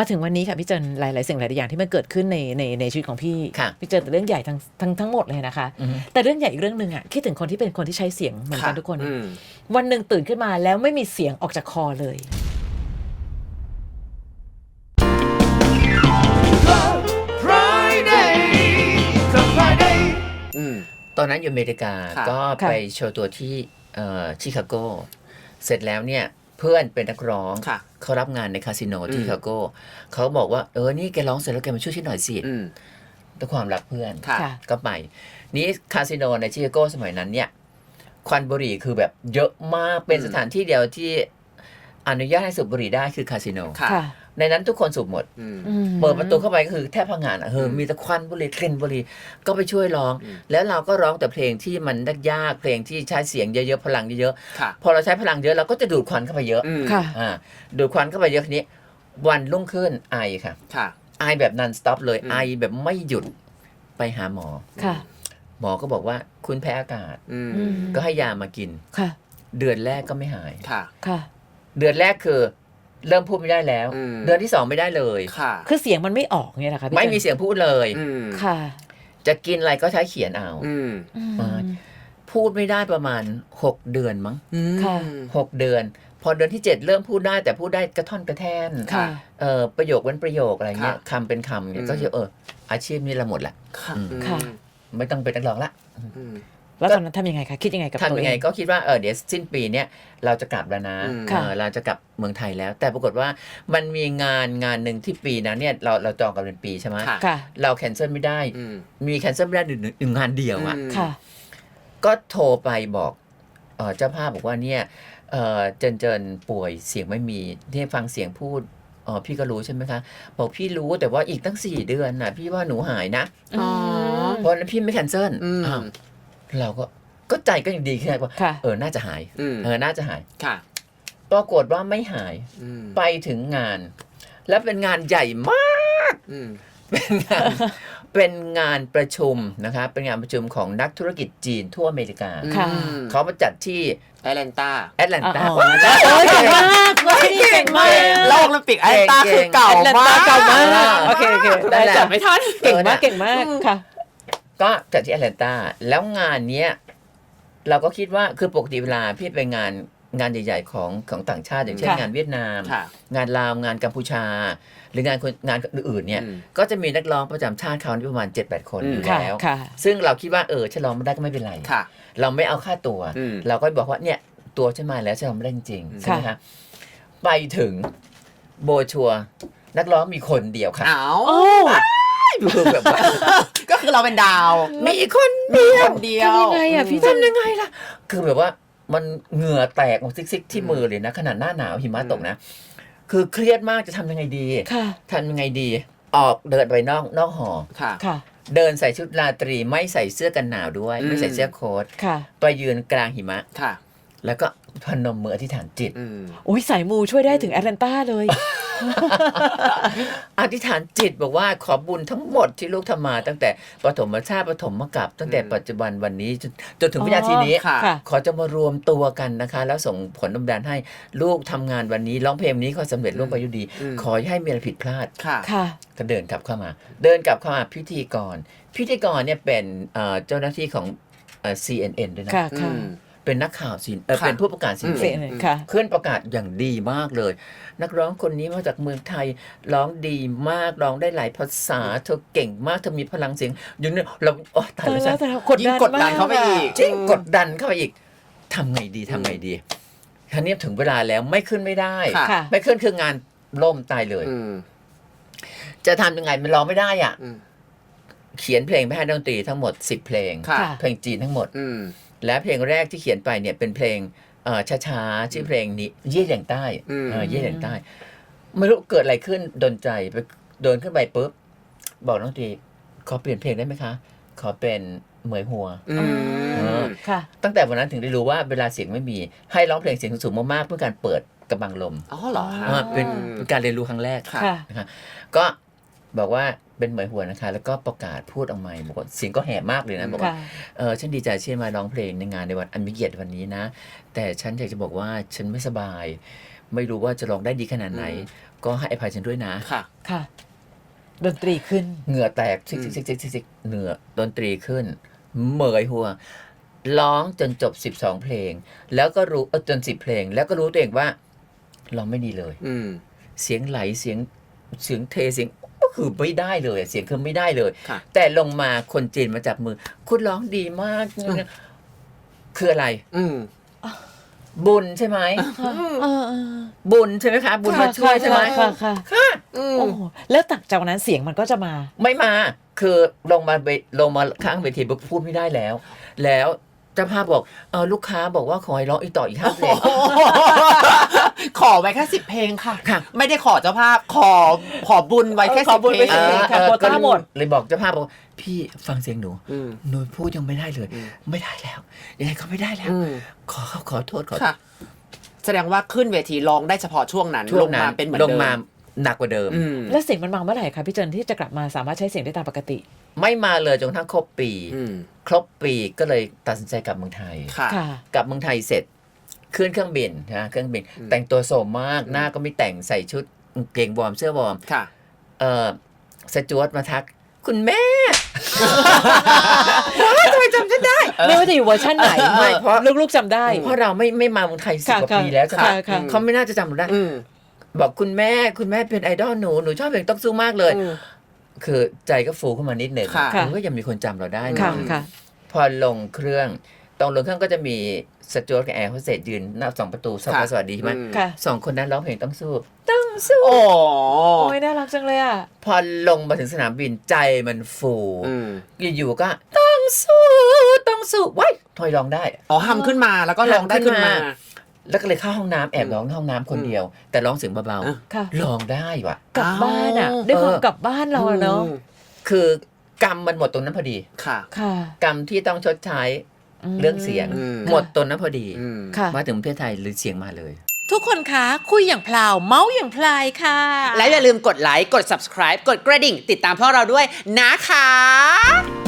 มาถึงวันนี้ค่ะพี่เจนหลาย ๆ สิ่งหลายๆอย่างที่มันเกิดขึ้นในในในชีวิตของพี่ค่ะพี่เจนแต่เรื่องใหญ่ทั้งทั้งทั้งหมดเลยนะคะอือฮึแต่เรื่องใหญ่อีกเรื่องหนึ่งอะคิดถึงคนที่เป็นคนที่ใช้เสียงเหมือนกันค่ะทุกคนอืมวันหนึ่งตื่นขึ้นมาแล้วไม่มีเสียงออกจากคอเลยอืมตอนนั้นอยู่อเมริกาค่ะก็ค่ะไปโชว์ตัวที่เอ่อชิคาโก เสร็จแล้วเนี่ย เพื่อนเป็นนักร้องค่ะ เขารับงานในคาสิโนที่อืมชิคาโกเขาบอกว่าเออนี่แกร้องเสร็จแล้วแกมาช่วยฉันหน่อยสิอืม ด้วยความรักเพื่อนค่ะค่ะ ก็ไป นี้คาสิโนในชิคาโกสมัยนั้นเนี่ย ควันบุหรี่คือแบบเยอะมากเป็นอืม สถานที่เดียวที่อนุญาตให้สูบบุหรี่ได้คือคาสิโน ค่ะ ค่ะ ในนั้นทุกคนสูบหมดอืมอืมเปิดประตูเข้าไปก็คือแทบพังงานอะเอออืมมีแต่ควันบุหรี่กลิ่นบุหรี่ก็ไปช่วยร้องอืมแล้วเราก็ร้องแต่เพลงที่มันยากๆเพลงที่ใช้เสียงเยอะๆพลังเยอะค่ะๆพอเราใช้พลังเยอะเราก็จะดูดควันเข้าไปเยอะอืมค่ะอ่าดูดควันเข้าไปเยอะทีนี้ วันรุ่งขึ้นไอค่ะค่ะไอแบบนันสต็อปเลยอืมไอแบบไม่หยุดไปหาหมอค่ะ หมอก็บอกว่าคุณแพ้อากาศอืมอืมก็ให้ยามากินค่ะ เดือนแรกก็ไม่หายค่ะค่ะ เดือนแรกคือ เริ่มพูดไม่ได้แล้ว อืม เดือนที่สองไม่ได้เลย ค่ะคือเสียงมันไม่ออกเนี่ยนะคะพี่ไม่เจนมีเสียงพูดเลย อืมค่ะจะกินอะไรก็ใช้เขียนเอา อืมอืมมาพูดไม่ได้ประมาณ6เดือนมั้งอืม ค่ะ6เดือน พอเดือนที่7เริ่มพูดได้แต่พูดได้กระท่อนกระแท่นค่ะ เออประโยคเว้นประโยคอะไรเงี้ยค่ะคำเป็นคำเนี่ยอืม ก็จะเอออาชีพนี้เราหมดละ ค่ะอืม ค่ะ ไม่ต้องเป็นนักร้องละ อืม แล้วตอนนั้นทำยังไงคะคิดยังไงกับตัวทำยังเอไงงก็คิดว่าเออเดี๋ยวสิ้นปีเนี้ยเราจะกลับแล้วนะอืมเออเราจะกลับเมืองไทยแล้ว แต่ปรากฏว่ามันมีงานงานหนึ่งที่ปีนั้นเนี่ยเราเราจองกันเป็นปีใช่ไหมค่ะค่ะเราแคนเซิลไม่ได้ อืมมีแคนเซิลไม่ได้หนึ่งหนึ่งงานเดียวอะอืมค่ะ ก็โทรไปบอกเอ่อเจ้าภาพบอกว่าเนี่ยเอ่อเจินเจินป่วยเสียงไม่มีที่ฟังเสียงพูดอ๋อพี่ก็รู้ใช่ไหมคะ บอกพี่รู้แต่ว่าอีกตั้งสี่เดือนน่ะ พี่ว่าหนูหายนะ อ๋อ เพราะฉะนั้นพี่ไม่แคนเซิลอืม อ้าว เราก็ก็ใจก็ยังดีแค่ว่าค่ะ เออน่าจะหายอืมเออน่าจะหาย ค่ะ ปรากฏว่าไม่หายอืมไปถึงงาน แล้วเป็นงานใหญ่มาก อืม เป็นงานเป็นงานประชุมนะคะเป็นงานประชุมของนักธุรกิจจีนทั่วอเมริกา ค่ะอืมเขามาจัดที่แอตแลนตาแอตแลนตา อ๋อโอ้ยเก่งมากเว้ยเก่งมากโลกโอลิมปิกแอตแลนตาเก่งคือเก่าแอตแลนมาตากเก่ามาก โอเคโอเคนั่ได้นแหละ จัจัดบไม่ทัน เก่งมากเก่งมากค่ะ ก็จัดที่แอตแลนตาแล้วงานเนี้ยเราก็คิดว่าคือปกติเวลาพี่ไปงานงานใหญ่ๆของของต่างชาติ อย่างเช่นค่ะ งานเวียดนาม ค่ะ งานลาวงานกัมพูชา หรืองานคนงานอื่นๆเนี่ย อืม ก็จะมีนักร้องประจำชาติเขานี่ประมาณ 7-8 คนอืมอยู่ค่ะแล้ว ค่ะ ซึ่งเราคิดว่าเออฉันร้องไม่ได้ก็ไม่เป็นไร ค่ะ เราไม่เอาค่าตัว อืมเราก็บอกว่าเนี่ยตัวฉันมาแล้วฉันร้องไม่ได้จริงๆใช่ไหมค่ะคะไปถึงโบชัวร์นักร้องมีคนเดียวค่ะอ้าวโอ้ คือแบบว่าก็คือเราเป็นดาว มีคนมีคนเดียวทำยังไงอะพี่ทำยังไงล่ะ คือแบบว่ามันเหงื่อแตกออกซิกๆที่มือเลยนะขนาดหน้าหนาวหิมะตกนะ คือเครียดมากจะทำยังไงดีค่ะทำยังไงดี ออกเดินไปนอกนอกหอค่ะค่ะ เดินใส่ชุดราตรีไม่ใส่เสื้อกันหนาวด้วยอืมไม่ใส่เสื้อโค้ทค่ะไปยืนกลางหิมะค่ะ แล้วก็ พนมมืออธิษฐานจิตอืมอุ้ยสายมูช่วยได้ถึงแอตแลนตาเลย อธิษฐานจิตบอกว่าขอบุญทั้งหมดที่ลูกทำมา ตั้งแต่ปฐมชาติปฐมกับ ตั้งแต่อืมปัจจุบันวันนี้จนจนถึงวินาทีนี้ ค่ะ ค่ะ ขอจะมารวมตัวกันนะคะ แล้วส่งผลดำดานให้ลูกทำงานวันนี้ร้องเพลงนี้ก็สำเร็จร่วมไปด้วยดี อืม ขอให้มีอะไรผิดพลาด ค่ะ ค่ะ ก็เดินกลับเข้ามา เดินกลับเข้ามาพิธีกร พิธีกรเนี่ยเป็นเอ่อเจ้าหน้าที่ของเอ่อ CNN ด้วยนะ ค่ะอืค่ะม เป็นนักข่าวซีนเอ่อค่ะเป็นผู้ประกาศซีอืมเสียนงค่ะ เคลื่อนประกาศอย่างดีมากเลย นักร้องคนนี้มาจากเมืองไทยร้องดีมากร้องได้หลายภาษา เธอเก่งมากเธอมีพลังเสียงอย่างนี้เราโอ้ตายตายแล้วแล้วจ้ะแต่กดยิ่ดังนกดดันเข้าไปอีก จริงกดดันเข้าไปอีกทำไงดีทำไงดีทีนี้ถึงเวลาแล้วไม่ขึ้นไม่ได้ ค่ะ ค่ะ ไม่ขึ้นคืองานล่มตายเลย อืมจะทำยังไงมันร้องไม่ได้อะ อืมเขียนเพลงไปให้ดนตรีทั้งหมด 10 เพลง ค่ะค่ะเพลงจีนทั้งหมด อืม และเพลงแรกที่เขียนไปเนี่ยเป็นเพลงเอ่อช้าๆชื่อเพลงนี้เยี่ยเหลียงใต้อืมเออเยี่ยเหลียงใต้ ไม่รู้เกิดอะไรขึ้นดนใจไปเดินขึ้นไปปุ๊บ บอกน้องตรีขอเปลี่ยนเพลงได้ไหมคะ ขอเป็นเหมยหัวอืเอมอค่ะตั้งแต่วันนั้นถึงได้รู้ว่าเวลาเสียงไม่มี ให้ร้องเพลงเสียงสูงๆมากๆเพื่อการเปิดกระบังลมอ๋อเหรอคะอ่าเป็นเป็นการเรียนรู้ครั้งแรกค่ะค่ะนะคะก็บอกว่า เป็นเหมยหัวนะคะ แล้วก็ประกาศพูดออกมาบอกว่าเสียงก็แหบมากเลยนะบอกว่าค่ะเออฉันดีใจที่มาร้องเพลงในงานในวันอันมีเกียรติวันนี้นะ แต่ฉันอยากจะบอกว่าฉันไม่สบาย ไม่รู้ว่าจะร้องได้ดีขนาดไหนอืมก็ให้อภัยฉันด้วยนะค่ะค่ะ ดนตรีขึ้น เหงื่อแตกซิกอืซิมกซิกซิกซิกซิกเหงื่อดนตรีขึ้น เหมยหัวร้องจนจบ12เพลง แล้วก็รู้เออจน10เพลง แล้วก็รู้ตัวเองว่าเราไม่ดีเลย อืมเสียงไหลเสียงเสียงเทเสียงก็ คือไม่ได้เลยอะเสียงคือไม่ได้เลย ค่ะ แต่ลงมาคนจีนมาจับมือ คุณร้องดีมาก คืออะไร อืม บุญใช่ไหมเออเออบุญใช่ไหมคะบุญมาช่วยใช่ไหมค่ะค่ะค่ะ อืม โอ้โหแล้วตักจากนั้นเสียงมันก็จะมา ไม่มา คือลงมาเวลงมาข้างเวทีพูดไม่ได้แล้ว แล้วเจ้าภาพบอกเออลูกค้าบอกว่าขอให้ร้องอีกต่ออีกห้าเพลง ขอไว้แค่สิบเพลงค่ะ ค่ะ ไม่ได้ขอเจ้าภาพ ขอขอบุญไว้แค่เออขสิอบบุญเพลไว้ง สิบเพลง ค่ะออโควต้าก็เลยหมด เลยบอกเจ้าภาพบอกพี่ฟังเสียงหนูอืมหนูพูดยังไม่ได้เลย อืม ไม่ได้แล้วยังไงก็ไม่ได้แล้ว อืม ขอขอโทษขอโทษค่ะ แสดงว่าขึ้นเวทีร้องได้เฉพาะช่วงนั้น ช่วลงงนั้มานเป็นเหมือนลงเดิมมาหนักกว่าเดิม อืม แล้วเสียงมันมาเมื่อไหร่คะพี่เจนที่จะกลับมาสามารถใช้เสียงได้ตามปกติ ไม่มาเลยจนกระทั่งครบปี อืม ครบปีก็เลยตัดสินใจกลับเมืองไทย ค่ะ ค่ะ กลับเมืองไทยเสร็จ ขึ้นเครื่องบินนะเครื่องบินอืมแต่งตัวโสมมากอืมหน้าก็ไม่แต่งใส่ชุดกางเกงวอร์มเสื้อวอร์มค่ะ เออสจวตมาทัก คุณแม่ว้าวทำไมจำฉันได้ ไม่ว่าจะอยู่เวอร์ชันไหนไม่เพราะลูกๆจำได้ เพราะเราไม่ไม่มาเมืองไทยสิบค่ะกว่าค่ะปีแล้วใช่ไหมค่ะค่ะเขาไม่น่าจะจำเราได้อืมบอกคุณแม่คุณแม่เป็นไอดอลหนูหนูชอบเพลงต้องสู้มากเลยอืมคือใจก็ฟูขึ้นมานิดหนึ่งค่ะมันก็ยังมีคนจำเราได้ค่ะนะค่ะพอลงเครื่อง ตรงลงเครื่องก็จะมีสจวตกับแอร์โฮสเตสยืนหน้าสองประตูสวัสดีสวัสดีใช่ไหมอืม ค่ะ สองคนนั้นร้องเพลงต้องสู้ ต้องสู้ โอ้โอ้ยน่ารักจังเลยอะ พอลงมาถึงสนามบินใจมันฟูอืมอยู่ๆก็ ต้องสู้ต้องสู้ว้ายทอยร้องได้ อ๋อทำขึ้นมาแล้วก็ร้องได้ขึ้นมา แล้วก็เลยเข้าห้องน้ำแอบร้องในห้องน้ำคนเดียว แต่ร้องเสียงเบาอะ ค่ะ ๆร้องได้ว่ะ กลับบ้านอะ อ้าวด้วยความเออกลับบ้านเราอะเนาะ อืมคือกรรมมันหมดตรงนั้นพอดี ค่ะ ค่ะ กรรมที่ต้องชดใช้ม เรื่องเสียงอืมหมดตรงนั้นพอดีอืมค่ะ มาถึงประเทศไทยหรือเสียงมาเลย ทุกคนคะคุยอย่างพลาวเมาส์อย่างพลายค่ะ และอย่าลืมกดไลค์ กด subscribe กดกระดิ่ง ติดตามพวกเราด้วยนะคะ